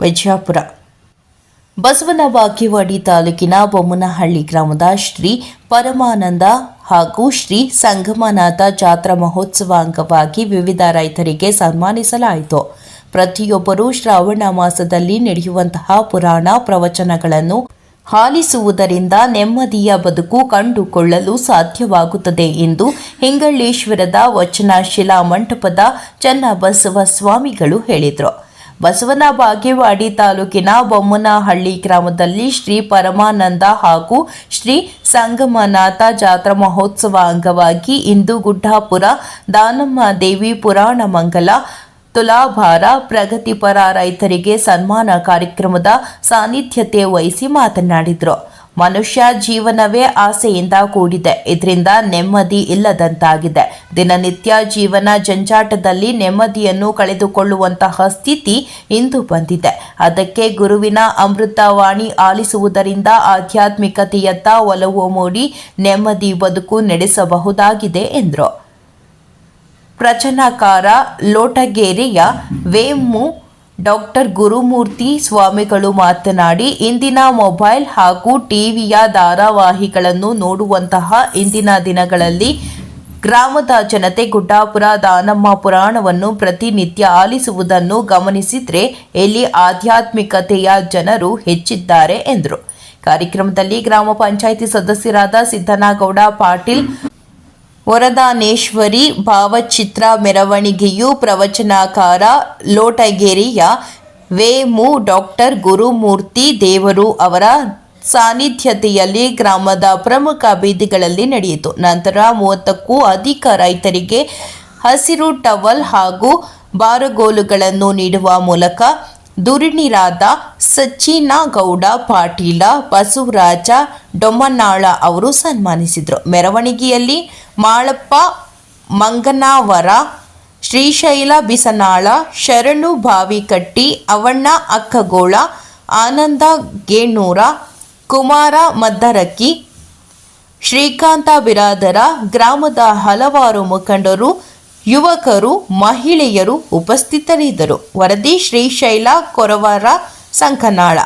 ವಿಜಯಪುರ ಬಸವನ ಬಾಗೇವಾಡಿ ತಾಲೂಕಿನ ಬೊಮ್ಮನಹಳ್ಳಿ ಗ್ರಾಮದ ಶ್ರೀ ಪರಮಾನಂದ ಹಾಗೂ ಶ್ರೀ ಸಂಗಮನಾಥ ಜಾತ್ರಾ ಮಹೋತ್ಸವ ಅಂಗವಾಗಿ ವಿವಿಧ ರೈತರಿಗೆ ಸನ್ಮಾನಿಸಲಾಯಿತು. ಪ್ರತಿಯೊಬ್ಬರೂ ಶ್ರಾವಣ ಮಾಸದಲ್ಲಿ ನಡೆಯುವಂತಹ ಪುರಾಣ ಪ್ರವಚನಗಳನ್ನು ಹಾಲಿಸುವುದರಿಂದ ನೆಮ್ಮದಿಯ ಬದುಕು ಕಂಡುಕೊಳ್ಳಲು ಸಾಧ್ಯವಾಗುತ್ತದೆ ಎಂದು ಹಿಂಗಳ್ಳೇಶ್ವರದ ವಚನ ಶಿಲಾ ಮಂಟಪದ ಚನ್ನಬಸವ ಸ್ವಾಮಿಗಳು ಹೇಳಿದರು. ಬಸವನ ಬಾಗೇವಾಡಿ ತಾಲೂಕಿನ ಬೊಮ್ಮನಹಳ್ಳಿ ಗ್ರಾಮದಲ್ಲಿ ಶ್ರೀ ಪರಮಾನಂದ ಹಾಗೂ ಶ್ರೀ ಸಂಗಮನಾಥ ಜಾತ್ರಾ ಮಹೋತ್ಸವ ಅಂಗವಾಗಿ ಇಂದು ಗುಡ್ಡಾಪುರ ದಾನಮ್ಮ ದೇವಿ ಪುರಾಣ ಮಂಗಲ ತುಲಾಭಾರ ಪ್ರಗತಿಪರ ರೈತರಿಗೆ ಸನ್ಮಾನ ಕಾರ್ಯಕ್ರಮದ ಸಾನ್ನಿಧ್ಯತೆ ವಹಿಸಿ ಮಾತನಾಡಿದರು. ಮನುಷ್ಯ ಜೀವನವೇ ಆಸೆಯಿಂದ ಕೂಡಿದೆ. ಇದರಿಂದ ನೆಮ್ಮದಿ ಇಲ್ಲದಂತಾಗಿದೆ. ದಿನನಿತ್ಯ ಜೀವನ ಜಂಜಾಟದಲ್ಲಿ ನೆಮ್ಮದಿಯನ್ನು ಕಳೆದುಕೊಳ್ಳುವಂತಹ ಸ್ಥಿತಿ ಇಂದು ಬಂದಿದೆ. ಅದಕ್ಕೆ ಗುರುವಿನ ಅಮೃತವಾಣಿ ಆಲಿಸುವುದರಿಂದ ಆಧ್ಯಾತ್ಮಿಕತೆಯತ್ತ ಒಲವು ಮೂಡಿ ನೆಮ್ಮದಿ ಬದುಕು ನಡೆಸಬಹುದಾಗಿದೆ ಎಂದರು. ಪ್ರಚನಕಾರ ಲೋಟಗೇರಿಯ ವೇಮು ಡಾಕ್ಟರ್ ಗುರುಮೂರ್ತಿ ಸ್ವಾಮಿಗಳು ಮಾತನಾಡಿ, ಇಂದಿನ ಮೊಬೈಲ್ ಹಾಗೂ ಟಿವಿಯ ಧಾರಾವಾಹಿಗಳನ್ನು ನೋಡುವಂತಹ ಇಂದಿನ ದಿನಗಳಲ್ಲಿ ಗ್ರಾಮದ ಜನತೆ ಗುಡ್ಡಾಪುರ, ದಾನಮ್ಮ ಪುರಾಣವನ್ನು ಪ್ರತಿನಿತ್ಯ ಆಲಿಸುವುದನ್ನು ಗಮನಿಸಿದರೆ ಇಲ್ಲಿ ಆಧ್ಯಾತ್ಮಿಕತೆಯ ಜನರು ಹೆಚ್ಚಿದ್ದಾರೆ ಎಂದರು. ಕಾರ್ಯಕ್ರಮದಲ್ಲಿ ಗ್ರಾಮ ಪಂಚಾಯಿತಿ ಸದಸ್ಯರಾದ ಸಿದ್ದನಗೌಡ ಪಾಟೀಲ್ ವರದಾನೇಶ್ವರಿ ಭಾವಚಿತ್ರ ಮೆರವಣಿಗೆಯು ಪ್ರವಚನಕಾರ ಲೋಟಗೇರಿಯ ವೇಮು ಡಾಕ್ಟರ್ ಗುರುಮೂರ್ತಿ ದೇವರು ಅವರ ಸಾನ್ನಿಧ್ಯತೆಯಲ್ಲಿ ಗ್ರಾಮದ ಪ್ರಮುಖ ಬೀದಿಗಳಲ್ಲಿ ನಡೆಯಿತು. ನಂತರ ಮೂವತ್ತಕ್ಕೂ ಅಧಿಕ ರೈತರಿಗೆ ಹಸಿರು ಟವಲ್ ಹಾಗೂ ಬಾರಗೋಲುಗಳನ್ನು ನೀಡುವ ಮೂಲಕ ದುರಿಣಿರಾದ ಸಚ್ಚಿನಗೌಡ ಪಾಟೀಲ, ಬಸವರಾಜ ಡೊಮ್ಮನಾಳ ಅವರು ಸನ್ಮಾನಿಸಿದರು. ಮೆರವಣಿಗೆಯಲ್ಲಿ ಮಾಳಪ್ಪ, ಮಂಗನಾವರ, ಶ್ರೀಶೈಲ ಬಿಸನಾಳ, ಶರಣು ಬಾವಿಕಟ್ಟಿ, ಅವಣ್ಣ ಅಕ್ಕಗೋಳ, ಆನಂದ ಗೇಣೂರ, ಕುಮಾರ ಮದ್ದರಕ್ಕಿ, ಶ್ರೀಕಾಂತ ಬಿರಾದರ, ಗ್ರಾಮದ ಹಲವಾರು ಮುಖಂಡರು ಯುವಕರು ಮಹಿಳೆಯರು ಉಪಸ್ಥಿತರಿದ್ದರು. ವರದಿ ಶ್ರೀಶೈಲ ಕೊರವರ ಸಂಕನಾಳ.